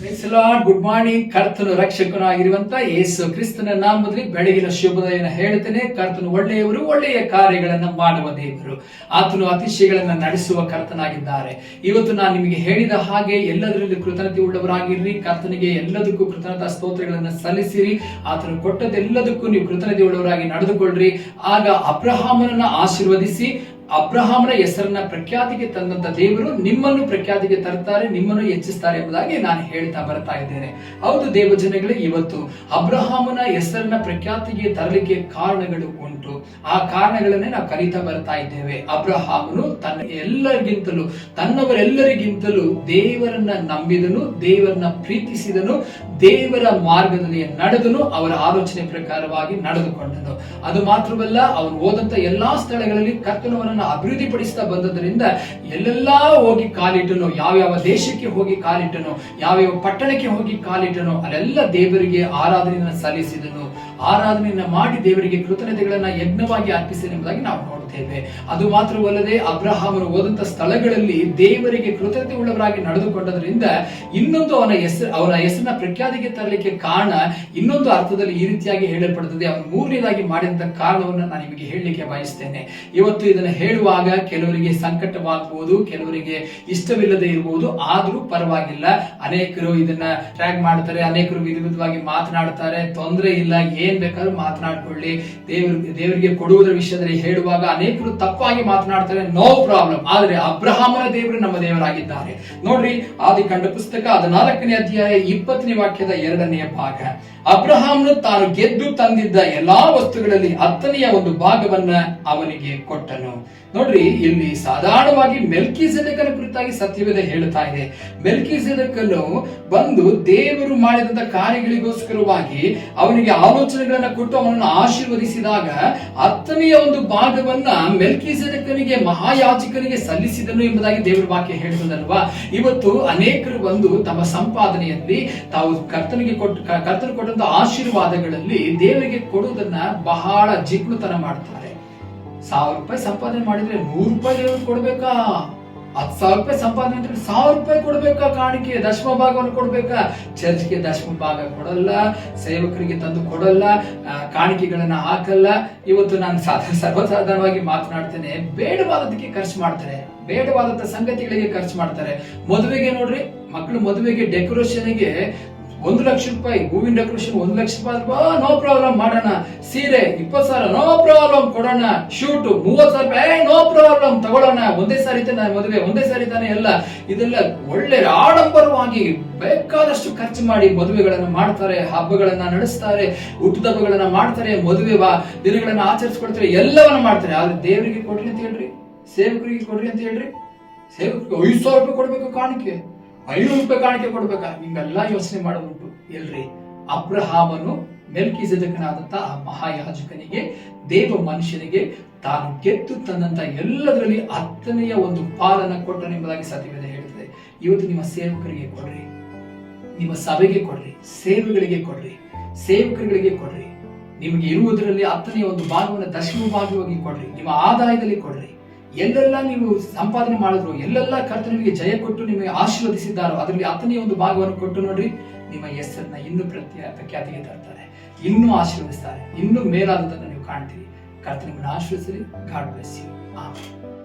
Good morning ಕರ್ತನು ರಕ್ಷಕನಾಗಿರುವಂತ ಯೇಸು ಕ್ರಿಸ್ತನ ನಾಮದಲ್ಲಿ ಬೆಳಗಿನ ಶುಭೋದಯನ ಹೇಳ್ತೇನೆ ಕರ್ತನು ಒಳ್ಳೆಯವರು, ಒಳ್ಳೆಯ ಕಾರ್ಯಗಳನ್ನ ಮಾಡುವ ದೇವರು. ಆತನು ಅತಿಶಯಗಳನ್ನ ನಡೆಸುವ ಕರ್ತನಾಗಿದ್ದಾರೆ. ಇವತ್ತು ನಾನು ನಿಮಗೆ ಹೇಳಿದ ಹಾಗೆ ಎಲ್ಲದರಲ್ಲಿ ಕೃತಜ್ಞತೆ ಉಳ್ಳವರಾಗಿರ್ರಿ. ಕರ್ತನಿಗೆ ಎಲ್ಲದಕ್ಕೂ ಕೃತಜ್ಞತಾ ಸ್ತೋತ್ರಗಳನ್ನ ಸಲ್ಲಿಸಿರಿ. ಆತನು ಕೊಟ್ಟದೆಲ್ಲದಕ್ಕೂ ನೀವು ಕೃತಜ್ಞತೆ ಉಳ್ಳವರಾಗಿ ನಡೆದುಕೊಳ್ಳ್ರಿ. ಆಗ ಅಬ್ರಹಾಮನನ್ನ ಆಶೀರ್ವದಿಸಿ ಅಬ್ರಹಾಮನ ಹೆಸರನ್ನ ಪ್ರಖ್ಯಾತಿಗೆ ತಂದಂತ ದೇವರು ನಿಮ್ಮನ್ನು ಪ್ರಖ್ಯಾತಿಗೆ ತರ್ತಾರೆ ನಿಮ್ಮನ್ನು ಹೆಚ್ಚಿಸ್ತಾರೆ ಎಂಬುದಾಗಿ ನಾನು ಹೇಳ್ತಾ ಬರ್ತಾ ಇದ್ದೇನೆ. ಹೌದು ದೇವಜನಗಳೇ, ಇವತ್ತು ಅಬ್ರಹಾಮನ ಹೆಸರನ್ನ ಪ್ರಖ್ಯಾತಿಗೆ ತರಲಿಕ್ಕೆ ಕಾರಣಗಳು ಉಂಟು. ಆ ಕಾರಣಗಳನ್ನೇ ನಾವು ಕಲಿತಾ ಬರ್ತಾ ಇದ್ದೇವೆ. ಅಬ್ರಹಾಮನು ತನ್ನ ಎಲ್ಲರಿಗಿಂತಲೂ, ತನ್ನವರೆಲ್ಲರಿಗಿಂತಲೂ ದೇವರನ್ನ ನಂಬಿದನು, ದೇವರನ್ನ ಪ್ರೀತಿಸಿದನು, ದೇವರ ಮಾರ್ಗದಲ್ಲಿ ನಡೆದನು, ಅವರ ಆಲೋಚನೆ ಪ್ರಕಾರವಾಗಿ ನಡೆದುಕೊಂಡನು. ಅದು ಮಾತ್ರವಲ್ಲ ಅವರು ಹೋದಂತ ಎಲ್ಲಾ ಸ್ಥಳಗಳಲ್ಲಿ ಕರ್ತನವರನ್ನ ಅಭಿವೃದ್ಧಿಪಡಿಸ್ತಾ ಬಂದದ್ರಿಂದ ಎಲ್ಲೆಲ್ಲಾ ಹೋಗಿ ಕಾಲಿಟ್ಟನು, ಯಾವ್ಯಾವ ದೇಶಕ್ಕೆ ಹೋಗಿ ಕಾಲಿಟ್ಟನು, ಯಾವ್ಯಾವ ಪಟ್ಟಣಕ್ಕೆ ಹೋಗಿ ಕಾಲಿಟ್ಟನು, ಅಲ್ಲೆಲ್ಲ ದೇವರಿಗೆ ಆರಾಧನೆಯನ್ನು ಸಲ್ಲಿಸಿದನು. ಆರಾಧನೆಯನ್ನ ಮಾಡಿ ದೇವರಿಗೆ ಕೃತಜ್ಞತೆಗಳನ್ನ ಯಜ್ಞವಾಗಿ ಅರ್ಪಿಸಿದೆ ಎಂಬುದಾಗಿ ನಾವು ನೋಡುತ್ತೇವೆ ಅದು ಮಾತ್ರವಲ್ಲದೆ ಅಬ್ರಹಾಮರು ಹೋದಂತ ಸ್ಥಳಗಳಲ್ಲಿ ದೇವರಿಗೆ ಕೃತಜ್ಞತೆ ಉಳ್ಳವರಾಗಿ ನಡೆದುಕೊಂಡದ್ರಿಂದ ಇನ್ನೊಂದು ಅವನ ಹೆಸರು ಅವನ ಹೆಸರನ್ನ ಪ್ರಖ್ಯಾತಿಗೆ ತರಲಿಕ್ಕೆ ಕಾರಣ ಇನ್ನೊಂದು ಅರ್ಥದಲ್ಲಿ ಈ ರೀತಿಯಾಗಿ ಹೇಳಲ್ಪಡುತ್ತದೆ. ಅವನು ಮೂರನೇದಾಗಿ ಮಾಡಿದಂತ ಕಾರಣವನ್ನ ನಾನು ನಿಮಗೆ ಹೇಳಲಿಕ್ಕೆ ಬಯಸ್ತೇನೆ. ಇವತ್ತು ಇದನ್ನ ಹೇಳುವಾಗ ಕೆಲವರಿಗೆ ಸಂಕಟವಾಗಬಹುದು ಕೆಲವರಿಗೆ ಇಷ್ಟವಿಲ್ಲದೆ ಇರಬಹುದು ಆದ್ರೂ ಪರವಾಗಿಲ್ಲ. ಅನೇಕರು ಇದನ್ನ ಟ್ರ್ಯಾಕ್ ಮಾಡ್ತಾರೆ, ಅನೇಕರು ವಿಧವಾಗಿ ಮಾತನಾಡ್ತಾರೆ. ತೊಂದರೆ ಇಲ್ಲ, ಏನ್ ಬೇಕಾದ್ರೂ ಮಾತನಾಡ್ಕೊಳ್ಳಿ. ದೇವ್ರ, ದೇವರಿಗೆ ಕೊಡುವುದರ ವಿಷಯದಲ್ಲಿ ಹೇಳುವಾಗ ಅನೇಕರು ತಪ್ಪಾಗಿ ಮಾತನಾಡ್ತಾರೆ ನೋ ಪ್ರಾಬ್ಲಮ್ ಆದ್ರೆ ಅಬ್ರಹಾಮನ ದೇವರು ನಮ್ಮ ದೇವರಾಗಿದ್ದಾರೆ. ನೋಡ್ರಿ, ಆದಿಕಾಂಡ ಪುಸ್ತಕ ಹದಿನಾಲ್ಕನೇ ಅಧ್ಯಾಯ ಇಪ್ಪತ್ತನೇ ವಾಕ್ಯದ ಎರಡನೆಯ ಭಾಗ. ಅಬ್ರಹಾಮನು ತಾನು ಗೆದ್ದು ತಂದಿದ್ದ ಎಲ್ಲಾ ವಸ್ತುಗಳಲ್ಲಿ ಹತ್ತನೆಯ ಒಂದು ಭಾಗವನ್ನ ಅವನಿಗೆ ಕೊಟ್ಟನು. ನೋಡ್ರಿ, ಇಲ್ಲಿ ಸಾಧಾರಣವಾಗಿ ಮೆಲ್ಕಿ ಕುರಿತಾಗಿ ಸತ್ಯವೇದ ಹೇಳ್ತಾ ಇದೆ. ಮೆಲ್ಕಿ ಬಂದು ದೇವರು ಮಾಡಿದಂತ ಕಾರ್ಯಗಳಿಗೋಸ್ಕರವಾಗಿ ಅವನಿಗೆ ಆಲೋಚನೆಗಳನ್ನ ಕೊಟ್ಟು ಅವನನ್ನು ಆಶೀರ್ವದಿಸಿದಾಗ ಹತ್ತನೆಯ ಒಂದು ಭಾಗವನ್ನ ಮೆಲ್ಕಿ ಮಹಾಯಾಜಕನಿಗೆ ಸಲ್ಲಿಸಿದನು ಎಂಬುದಾಗಿ ದೇವರ ವಾಕ್ಯ ಹೇಳ್ತದಲ್ವಾ? ಇವತ್ತು ಅನೇಕರು ಬಂದು ತಮ್ಮ ಸಂಪಾದನೆಯಲ್ಲಿ ತಾವು ಕರ್ತನಿಗೆ ಕೊಟ್ಟು, ಕರ್ತನ ಕೊಟ್ಟಂತ ಆಶೀರ್ವಾದಗಳಲ್ಲಿ ದೇವರಿಗೆ ಕೊಡುವುದನ್ನ ಬಹಳ ಜಿಗ್ಳುತನ ಮಾಡ್ತಾರೆ. ಸಾವಿರ ರೂಪಾಯಿ ಸಂಪಾದನೆ ಮಾಡಿದ್ರೆ ನೂರು ರೂಪಾಯಿ ದೇವ್ರಿಗೆ ಕೊಡ್ಬೇಕಾ? ಹತ್ತು ಸಾವಿರ ರೂಪಾಯಿ ಸಂಪಾದನೆ ಅಂದ್ರೆ ಸಾವಿರ ರೂಪಾಯಿ ಕೊಡ್ಬೇಕಾ? ಕಾಣಿಕೆ ದಶಮ ಭಾಗವನ್ನು ಕೊಡ್ಬೇಕಾ? ಚರ್ಚ್ಗೆ ದಶಮ ಭಾಗ ಕೊಡಲ್ಲ, ಸೇವಕರಿಗೆ ತಂದು ಕೊಡಲ್ಲ ಕಾಣಿಕೆಗಳನ್ನ ಹಾಕಲ್ಲ. ಇವತ್ತು ನಾನು ಸಾಧ, ಸರ್ವಸಾಧಾರಣವಾಗಿ ಮಾತನಾಡ್ತೇನೆ. ಬೇಡವಾದದಕ್ಕೆ ಖರ್ಚು ಮಾಡ್ತಾರೆ. ಬೇಡವಾದಂತ ಸಂಗತಿಗಳಿಗೆ ಖರ್ಚು ಮಾಡ್ತಾರೆ. ಮದುವೆಗೆ ನೋಡ್ರಿ ಮಕ್ಕಳು ಮದುವೆಗೆ ಡೆಕೋರೇಷನ್ಗೆ ಒಂದು ಲಕ್ಷ ರೂಪಾಯಿ, ಹೂವಿನ ಡೆಕೋರೇಷನ್ ಒಂದು ಲಕ್ಷ ರೂಪಾಯಿ ನೋ ಪ್ರಾಬ್ಲಮ್ ಮಾಡೋಣ. ಸೀರೆ ಇಪ್ಪತ್ತು ಸಾವಿರ ನೋ ಪ್ರಾಬ್ಲಮ್ ಕೊಡೋಣ. ಶೂಟ್ ಮೂವತ್ತು ಸಾವಿರ ರೂಪಾಯಿ ನೋ ಪ್ರಾಬ್ಲಮ್ ತಗೊಳ್ಳೋಣ. ಒಂದೇ ಸಾರಿ ತಾನೆ ಮದುವೆ, ಒಂದೇ ಸಾರಿ ತಾನೆ ಎಲ್ಲ. ಇದೆಲ್ಲ ಒಳ್ಳೆ ಆಡಂಬರವಾಗಿ ಬೇಕಾದಷ್ಟು ಖರ್ಚು ಮಾಡಿ ಮದುವೆಗಳನ್ನ ಮಾಡ್ತಾರೆ, ಹಬ್ಬಗಳನ್ನ ನಡೆಸ್ತಾರೆ ಹುಟ್ಟಿದಬ್ಬಗಳನ್ನ ಮಾಡ್ತಾರೆ, ಮದುವೆ ಬಾ, ದಿನಗಳನ್ನ ಆಚರಿಸ್ಕೊಳ್ತಾರೆ, ಎಲ್ಲವನ್ನ ಮಾಡ್ತಾರೆ. ಆದ್ರೆ ದೇವರಿಗೆ ಕೊಡ್ರಿ ಅಂತ ಹೇಳ್ರಿ, ಸೇವಕರಿಗೆ ಕೊಡ್ರಿ ಅಂತ ಹೇಳ್ರಿ. ಸೇವಕರಿಗೆ ಐದು ಸಾವಿರ ರೂಪಾಯಿ ಕೊಡ್ಬೇಕು ಕಾಣಿಕೆ. ಐನೂರು ರೂಪಾಯಿ ಕಾಣಿಕೆ ಕೊಡ್ಬೇಕಾ? ಹಿಂಗೆಲ್ಲ ಯೋಚನೆ ಮಾಡೋದುಂಟು ಎಲ್ರಿ? ಅಬ್ರಹಾಮನು ಮೆಲ್ಕಿಸದಕನಾದಂತ ಆ ಮಹಾಯಾಜಕನಿಗೆ, ದೇವ ಮನುಷ್ಯನಿಗೆ ತಾನು ಗೆದ್ದು ತಂದಂತ ಎಲ್ಲದರಲ್ಲಿ ಹತ್ತನೆಯ ಒಂದು ಪಾಲನ ಕೊಟ್ಟನೆಂಬುದಾಗಿ ಸತ್ಯವೇದ ಹೇಳ್ತದೆ ಇವತ್ತು ನಿಮ್ಮ ಸೇವಕರಿಗೆ ಕೊಡ್ರಿ. ನಿಮ್ಮ ಸಭೆಗೆ ಕೊಡ್ರಿ. ಸೇವೆಗಳಿಗೆ ಕೊಡ್ರಿ. ಸೇವಕರುಗಳಿಗೆ ಕೊಡ್ರಿ. ನಿಮಗೆ ಇರುವುದರಲ್ಲಿ ಹತ್ತನೆಯ ಒಂದು ಭಾಗವನ್ನು ದಶಮ ಭಾಗವಾಗಿ ಕೊಡ್ರಿ. ನಿಮ್ಮ ಆದಾಯದಲ್ಲಿ ಕೊಡ್ರಿ. ಎಲ್ಲೆಲ್ಲ ನೀವು ಸಂಪಾದನೆ ಮಾಡಿದ್ರು, ಎಲ್ಲೆಲ್ಲ ಕರ್ತನಿಗೆ ಜಯ ಕೊಟ್ಟು ನಿಮಗೆ ಆಶೀರ್ವದಿಸಿದ್ದಾರೋ, ಅದರಲ್ಲಿ ಹತ್ತನೇ ಒಂದು ಭಾಗವನ್ನು ಕೊಟ್ಟು ನೋಡ್ರಿ, ನಿಮ್ಮ ಹೆಸರನ್ನ ಇನ್ನೂ ಪ್ರತ್ಯ, ಪ್ರಖ್ಯಾತಿಗೆ ತರ್ತಾರೆ. ಇನ್ನೂ ಆಶೀರ್ವದಿಸ್ತಾರೆ. ಇನ್ನೂ ಮೇಲಾದದನ್ನು ನೀವು ಕಾಣ್ತೀರಿ. ಕರ್ತನಿಗೆ ಆಶೀರ್ವಿಸಿರಿ ಗಾಡ್ ಬ್ಲೆಸ್ ಯು